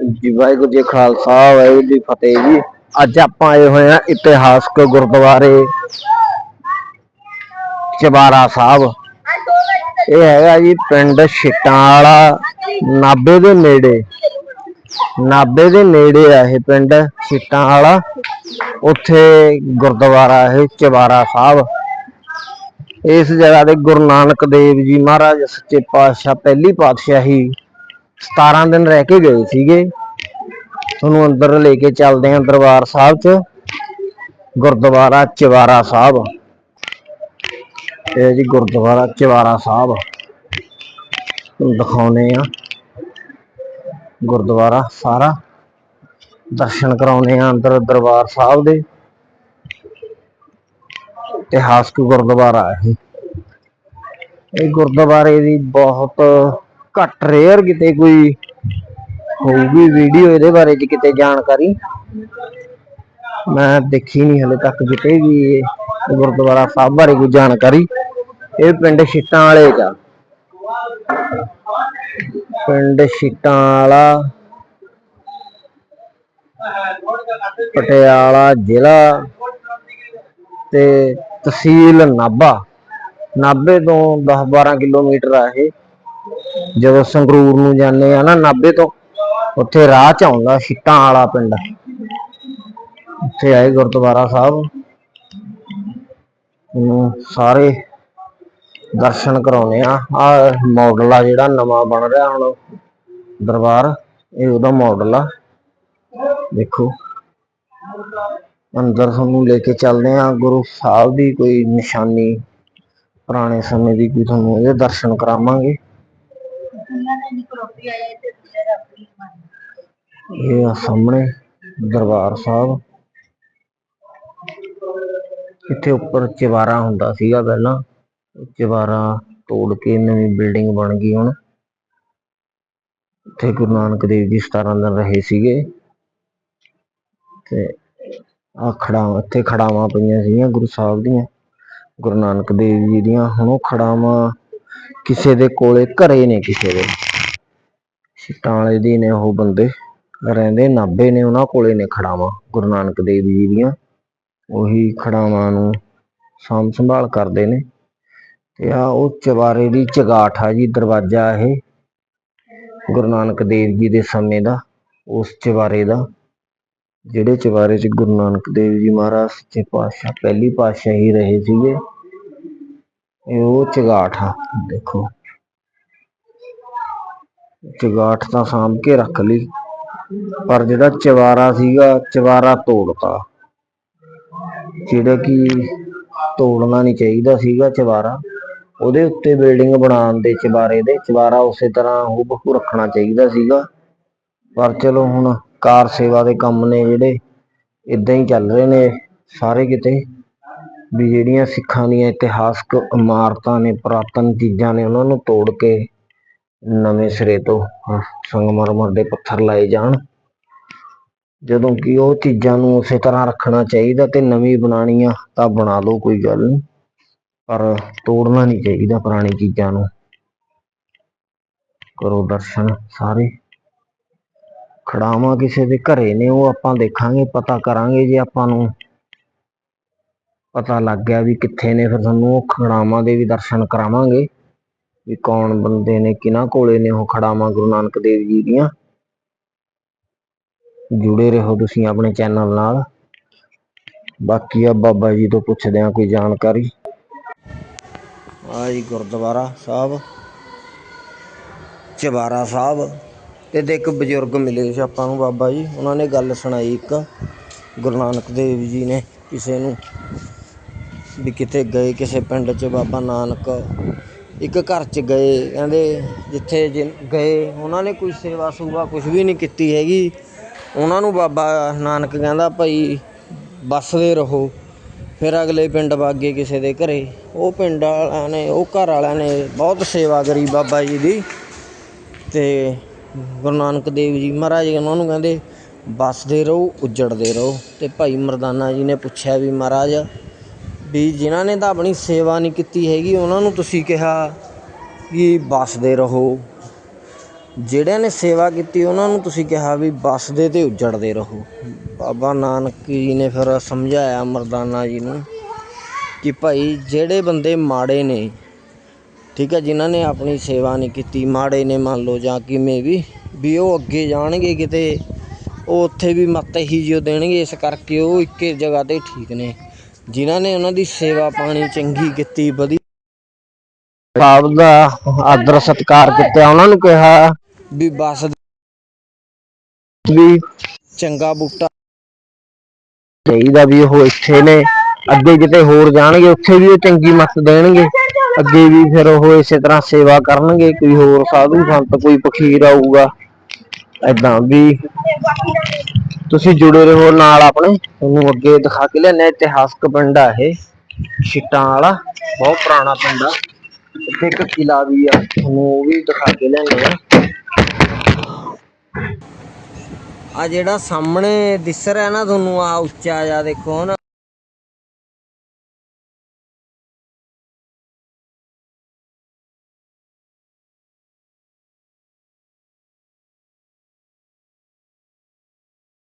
ਜੀ ਵਾਹਿਗੁਰੂ ਜੀ ਖਾਲਸਾ, ਵਾਹਿਗੁਰੂ ਜੀ ਫਤਿਹ ਜੀ। ਅੱਜ ਆਪਾਂ ਆਏ ਹੋਏ ਆ ਇਤਿਹਾਸਕ ਗੁਰਦੁਆਰੇ ਚਬਾਰਾ ਸਾਹਿਬ। ਇਹ ਹੈਗਾ ਜੀ ਪਿੰਡ ਛਿੱਟਾਂ ਵਾਲਾ ਨਾਬੇ ਦੇ ਨੇੜੇ। ਨਾਬੇ ਦੇ ਨੇੜੇ ਆ ਇਹ ਪਿੰਡ ਛਿੱਟਾਂ ਵਾਲਾ ਉੱਥੇ ਗੁਰਦੁਆਰਾ ਇਹ ਚਬਾਰਾ ਸਾਹਿਬ। ਇਸ ਜਗ੍ਹਾ ਤੇ ਗੁਰੂ ਨਾਨਕ ਦੇਵ ਜੀ ਮਹਾਰਾਜ, ਸੱਚੇ ਪਾਤਸ਼ਾਹ, ਪਹਿਲੀ ਪਾਤਸ਼ਾਹੀ 17 ਦਿਨ ਰਹਿ ਕੇ ਗਏ ਸੀਗੇ। ਤੁਹਾਨੂੰ ਅੰਦਰ ਲੈ ਕੇ ਚੱਲਦੇ ਆਂ ਦਰਬਾਰ ਸਾਹਿਬ ਚ, ਗੁਰਦੁਆਰਾ ਚਵਾਰਾ ਸਾਹਿਬ। ਇਹ ਜੀ ਗੁਰਦੁਆਰਾ ਚਵਾਰਾ ਸਾਹਿਬ। ਤੁਹਾਨੂੰ ਦਿਖਾਉਨੇ ਆ ਗੁਰਦੁਆਰਾ ਸਾਰਾ। ਦਰਸ਼ਨ ਕਰਾਉਨੇ ਆ ਅੰਦਰ ਦਰਬਾਰ ਸਾਹਿਬ ਦੇ। ਇਤਿਹਾਸਕ ਗੁਰਦੁਆਰਾ ਹੈ ਇਹ ਗੁਰਦੁਆਰੇ ਦੀ ਬਹੁਤ ਘੱਟ ਰੇਅਰ ਕਿਤੇ ਕੋਈ ਹੋਊਗੀ ਵੀਡੀਓ ਇਹਦੇ ਬਾਰੇ ਚ ਕਿਤੇ ਜਾਣਕਾਰੀ। ਮੈਂ ਦੇਖੀ ਨਹੀਂ ਹਲੇ ਤੱਕ ਕਿਤੇ ਵੀ ਗੁਰਦੁਆਰਾ ਸਾਹਿਬ ਬਾਰੇ ਕੋਈ ਜਾਣਕਾਰੀ। ਇਹ ਪਿੰਡ ਛਿੱਟਾਂ ਵਾਲੇ ਦਾ ਪਿੰਡ ਛਿੱਟਾਂ ਵਾਲਾ ਪਟਿਆਲਾ ਜ਼ਿਲ੍ਹਾ ਤੇ ਤਹਿਸੀਲ ਨਾਭਾ। ਨਾਭੇ ਤੋਂ 10-12 ਕਿਲੋਮੀਟਰ ਆ ਇਹ। ਜਦੋਂ ਸੰਗਰੂਰ ਨੂੰ ਜਾਂਦੇ ਆ ਨਾ ਨਾਭੇ ਤੋਂ, ਉੱਥੇ ਰਾਹ ਚ ਆਉਂਦਾ ਛਿੱਟਾਂ ਵਾਲਾ ਪਿੰਡ। ਉੱਥੇ ਆਏ ਗੁਰਦੁਆਰਾ ਸਾਹਿਬ। ਨੂੰ ਸਾਰੇ ਦਰਸ਼ਨ ਕਰਾਉਨੇ ਆ। ਆ ਮਾਡਲ ਆ ਜਿਹੜਾ ਨਵਾਂ ਬਣ ਰਿਹਾ ਹੁਣ ਦਰਬਾਰ। ਇਹ ਉਹਦਾ ਮਾਡਲ ਆ। ਦੇਖੋ। ਅੰਦਰ ਤੁਹਾਨੂੰ ਲੈ ਕੇ ਚੱਲਦੇ ਆ। ਗੁਰੂ ਸਾਹਿਬ ਦੀ ਕੋਈ ਨਿਸ਼ਾਨੀ, ਪੁਰਾਣੇ ਸਮੇਂ ਦੀ ਕੋਈ ਤੁਹਾਨੂੰ ਇਹਦੇ ਦਰਸ਼ਨ ਕਰਾਵਾਂਗੇ। ਇਹ ਆ ਸਾਹਮਣੇ ਦਰਬਾਰ ਸਾਹਿਬ। ਇੱਥੇ ਉੱਪਰ ਚਵਾਰਾ ਹੁੰਦਾ ਸੀਗਾ ਪਹਿਲਾਂ। ਚਵਾਰਾ ਤੋੜ ਕੇ ਨਵੀਂ ਬਿਲਡਿੰਗ ਬਣ ਗਈ ਹੁਣ। ਇੱਥੇ ਗੁਰੂ ਨਾਨਕ ਦੇਵ ਜੀ 17 ਦਿਨ ਰਹੇ ਸੀਗੇ। ਤੇ ਆ ਖੜਾ ਇੱਥੇ ਖੜਾਵਾਂ ਪਈਆਂ ਸੀਗੀਆਂ ਗੁਰੂ ਸਾਹਿਬ ਦੀਆਂ। ਗੁਰੂ ਨਾਨਕ ਦੇਵ ਜੀ ਦੀਆਂ। ਹੁਣ ਉਹ ਖੜਾਵਾਂ ਕਿਸੇ ਦੇ ਕੋਲੇ, ਘਰੇ ਨੇ ਕਿਸੇ ਦੇ। ਛਿੱਟਾਂ ਦੀ ਨੇ ਉਹ ਬੰਦੇ, ਰਹਿੰਦੇ ਨਾਭੇ ਨੇ ਉਹਨਾਂ ਕੋਲੇ ਨੇ ਖੜਾਵਾਂ, ਗੁਰੂ ਨਾਨਕ ਦੇਵ ਜੀ ਦੀਆਂ। ਉਹੀ ਖੜਾਵਾਂ ਨੂੰ ਸਾਂਭ ਸੰਭਾਲ ਕਰਦੇ ਨੇ। ਤੇ ਆ ਉਹ ਚਵਾਰੇ ਦੀ ਚਗਾਠ ਆ ਜੀ, ਦਰਵਾਜ਼ਾ ਇਹ, ਗੁਰੂ ਨਾਨਕ ਦੇਵ ਜੀ ਦੇ ਸਮੇਂ ਦਾ, ਉਸ ਚਵਾਰੇ ਦਾ। ਜਿਹੜੇ ਚਵਾਰੇ 'ਚ ਗੁਰੂ ਨਾਨਕ ਦੇਵ ਜੀ ਮਹਾਰਾਜ ਸੱਚੇ ਪਾਤਸ਼ਾਹ, ਪਹਿਲੀ ਪਾਤਸ਼ਾਹੀ ਰਹੇ ਸੀਗੇ ਇਹ ਉਹ ਚਗਾਠ ਆ, ਦੇਖੋ। ਚਗਾਠ ਤਾਂ ਸਾਂਭ ਕੇ ਰੱਖ ਲਈ, ਪਰ ਜਿਹੜਾ ਚਵਾਰਾ ਸੀਗਾ, ਚਵਾਰਾ ਤੋੜਤਾ। ਜਿਹੜਾ ਕਿ ਤੋੜਨਾ ਨਹੀਂ ਚਾਹੀਦਾ ਸੀਗਾ ਚਵਾਰਾ, ਉਹਦੇ ਉੱਤੇ ਬਿਲਡਿੰਗ ਬਣਾਉਣ ਦੇ ਚਵਾਰੇ ਦੇ, ਚਵਾਰਾ ਉਸੇ ਤਰ੍ਹਾਂ ਹੂਬਹੂ ਰੱਖਣਾ ਚਾਹੀਦਾ ਸੀਗਾ। ਪਰ ਚਲੋ ਹੁਣ ਕਾਰ ਸੇਵਾ ਦੇ ਕੰਮ ਨੇ ਜਿਹੜੇ ਇਦਾਂ ਹੀ ਚੱਲ ਰਹੇ ਨੇ ਸਾਰੇ ਕਿਤੇ। ਵੀ ਜਿਹੜੀਆਂ ਸਿੱਖਾਂ ਦੀਆਂ ਇਤਿਹਾਸਕ ਇਮਾਰਤਾਂ ਨੇ, ਪੁਰਾਤਨ ਚੀਜ਼ਾਂ ਨੇ, ਉਹਨਾਂ ਨੂੰ ਤੋੜ ਕੇ ਨਵੇਂ ਸਿਰੇ ਤੋਂ ਸੰਗਮਰਮਰ ਦੇ ਪੱਥਰ ਲਾਏ ਜਾਣ। ਜਦੋਂ ਕਿ ਉਹ ਚੀਜ਼ਾਂ ਨੂੰ ਉਸੇ ਤਰ੍ਹਾਂ ਰੱਖਣਾ ਚਾਹੀਦਾ ਤੇ ਨਵੀਂ ਬਣਾਉਣੀ ਆ ਤਾਂ ਬਣਾ ਲਓ, ਕੋਈ ਗੱਲ ਨਹੀਂ। ਪਰ ਤੋੜਨਾ ਨਹੀਂ ਚਾਹੀਦਾ ਪੁਰਾਣੀ ਚੀਜ਼ਾਂ ਨੂੰ। ਕਰੋ ਦਰਸ਼ਨ ਸਾਰੇ। ਖੜਾਵਾਂ ਕਿਸੇ ਦੇ ਘਰੇ ਨੇ, ਉਹ ਆਪਾਂ ਦੇਖਾਂਗੇ, ਪਤਾ ਕਰਾਂਗੇ ਜੇ ਆਪਾਂ ਨੂੰ ਪਤਾ ਲੱਗ ਗਿਆ ਵੀ ਕਿੱਥੇ ਨੇ, ਫਿਰ ਤੁਹਾਨੂੰ ਉਹ ਖੜਾਵਾਂ ਦੇ ਵੀ ਦਰਸ਼ਨ ਕਰਾਵਾਂਗੇ ਵੀ ਕੌਣ ਬੰਦੇ ਨੇ, ਕਿਹਨਾਂ ਕੋਲੇ ਨੇ ਉਹ ਖੜਾਵਾਂ ਗੁਰੂ ਨਾਨਕ ਦੇਵ ਜੀ ਦੀਆਂ। ਜੁੜੇ ਰਹੋ ਤੁਸੀਂ ਆਪਣੇ ਚੈਨਲ ਨਾਲ। ਬਾਕੀ ਆ ਬਾਬਾ ਜੀ ਤੋਂ ਪੁੱਛਦੇ ਆ ਕੋਈ ਜਾਣਕਾਰੀ। ਆ ਜੀ ਗੁਰਦੁਆਰਾ ਸਾਹਿਬ ਚਵਾਰਾ ਸਾਹਿਬ। ਤੇ ਦੇ ਇੱਕ ਬਜ਼ੁਰਗ ਮਿਲੇ ਸੀ ਆਪਾਂ ਨੂੰ ਬਾਬਾ ਜੀ। ਉਹਨਾਂ ਨੇ ਗੱਲ ਸੁਣਾਈ ਇੱਕ, ਗੁਰੂ ਨਾਨਕ ਦੇਵ ਜੀ ਨੇ ਕਿਸੇ ਨੂੰ। ਵੀ ਕਿਤੇ ਗਏ, ਕਿਸੇ ਪਿੰਡ 'ਚ ਬਾਬਾ ਨਾਨਕ, ਇੱਕ ਘਰ ਚ ਗਏ, ਕਹਿੰਦੇ ਜਿੱਥੇ ਜ, ਗਏ, ਉਹਨਾਂ ਨੇ ਕੋਈ ਸੇਵਾ ਸੂਵਾ ਕੁਛ ਵੀ ਨਹੀਂ ਕੀਤੀ ਹੈਗੀ। ਉਹਨਾਂ ਨੂੰ ਬਾਬਾ ਨਾਨਕ ਕਹਿੰਦਾ ਭਾਈ ਵੱਸਦੇ ਰਹੋ, ਫਿਰ ਅਗਲੇ ਪਿੰਡ ਵਾਗੇ ਕਿਸੇ ਦੇ ਘਰੇ। ਉਹ ਪਿੰਡ ਵਾਲਿਆਂ ਨੇ, ਉਹ ਘਰ ਵਾਲਿਆਂ ਨੇ ਬਹੁਤ ਸੇਵਾ ਕਰੀ ਬਾਬਾ ਜੀ ਦੀ। ਅਤੇ ਗੁਰੂ ਨਾਨਕ ਦੇਵ ਜੀ ਮਹਾਰਾਜ ਉਹਨਾਂ ਨੂੰ ਕਹਿੰਦੇ ਵੱਸਦੇ ਰਹੋ, ਉੱਜੜਦੇ ਰਹੋ। ਅਤੇ ਭਾਈ ਮਰਦਾਨਾ ਜੀ ਨੇ ਪੁੱਛਿਆ ਵੀ ਮਹਾਰਾਜ ਵੀ ਜਿਨ੍ਹਾਂ ਨੇ ਤਾਂ ਆਪਣੀ ਸੇਵਾ ਨਹੀਂ ਕੀਤੀ ਹੈਗੀ, ਉਹਨਾਂ ਨੂੰ ਤੁਸੀਂ ਕਿਹਾ ਕਿ ਵੱਸਦੇ ਰਹੋ। ਜਿਹੜਿਆਂ ਨੇ ਸੇਵਾ ਕੀਤੀ, ਉਹਨਾਂ ਨੂੰ ਤੁਸੀਂ ਕਿਹਾ ਵੀ ਬਸਦੇ ਤੇ ਉੱਜੜਦੇ ਰਹੋ। ਬਾਬਾ ਨਾਨਕ ਜੀ ਨੇ ਫਿਰ ਸਮਝਾਇਆ ਮਰਦਾਨਾ ਜੀ ਨੂੰ ਕਿ ਭਾਈ, ਜਿਹੜੇ ਬੰਦੇ ਮਾੜੇ ਨੇ, ਠੀਕ ਹੈ ਜਿਨ੍ਹਾਂ ਨੇ ਆਪਣੀ ਸੇਵਾ ਨਹੀਂ ਕੀਤੀ, ਮਾੜੇ ਨੇ ਮੰਨ ਲਓ ਜਾਂ ਕਿਵੇਂ ਵੀ ਵੀ ਉਹ ਅੱਗੇ ਜਾਣਗੇ ਕਿਤੇ, ਉਹ ਉੱਥੇ ਵੀ ਮੱਤ ਹੀ ਜਿਉ ਦੇਣਗੇ, ਇਸ ਕਰਕੇ ਉਹ ਇੱਕੇ ਜਗ੍ਹਾ ਤੇ ਠੀਕ ਨੇ। ਜਿਨ੍ਹਾਂ ਨੇ ਉਹਨਾਂ ਦੀ ਸੇਵਾ ਪਾਣੀ ਚੰਗੀ ਕੀਤੀ ਵਧੀਆ ਸਾਹਿਬ ਦਾ ਆਦਰ ਸਤਿਕਾਰ ਕੀਤਾ ਉਹਨਾਂ ਨੂੰ ਕਿਹਾ ਵੀ ਬਸ ਵੀ ਚੰਗਾ ਬੂਟਾ ਚਾਹੀਦਾ ਵੀ ਉਹ ਇੱਥੇ ਨੇ ਅੱਗੇ ਕਿਤੇ ਹੋਰ ਜਾਣਗੇ ਉੱਥੇ ਵੀ ਉਹ ਚੰਗੀ ਮੱਤ ਦੇਣਗੇ ਅੱਗੇ ਵੀ ਫਿਰ ਉਹ ਇਸੇ ਤਰ੍ਹਾਂ ਸੇਵਾ ਕਰਨਗੇ ਕੋਈ ਹੋਰ ਸਾਧੂ ਸੰਤ ਕੋਈ ਫਕੀਰ ਆਊਗਾ ਏਦਾਂ ਵੀ ਤੁਸੀਂ ਜੁੜੇ ਰਹੋ ਨਾਲ ਆਪਣੇ। ਤੁਹਾਨੂੰ ਅੱਗੇ ਦਿਖਾ ਕੇ ਲਿਆਨੇ ਇਤਿਹਾਸਕ ਪਿੰਡ ਆ ਇਹ। ਛਿੱਟਾਂ ਵਾਲਾ, ਬਹੁਤ ਪੁਰਾਣਾ ਪਿੰਡ ਆ। ਇੱਥੇ ਇੱਕ ਕਿਲਾ ਵੀ ਆ, ਤੁਹਾਨੂੰ ਉਹ ਵੀ ਦਿਖਾ ਕੇ ਲਿਆਨੇ ਆ ਆ ਜਿਹੜਾ ਸਾਹਮਣੇ ਦਿਸ ਰਿਹਾ ਨਾ ਤੁਹਾਨੂੰ, ਆ ਉੱਚਾ ਜਿਹਾ ਦੇਖੋ ਨਾ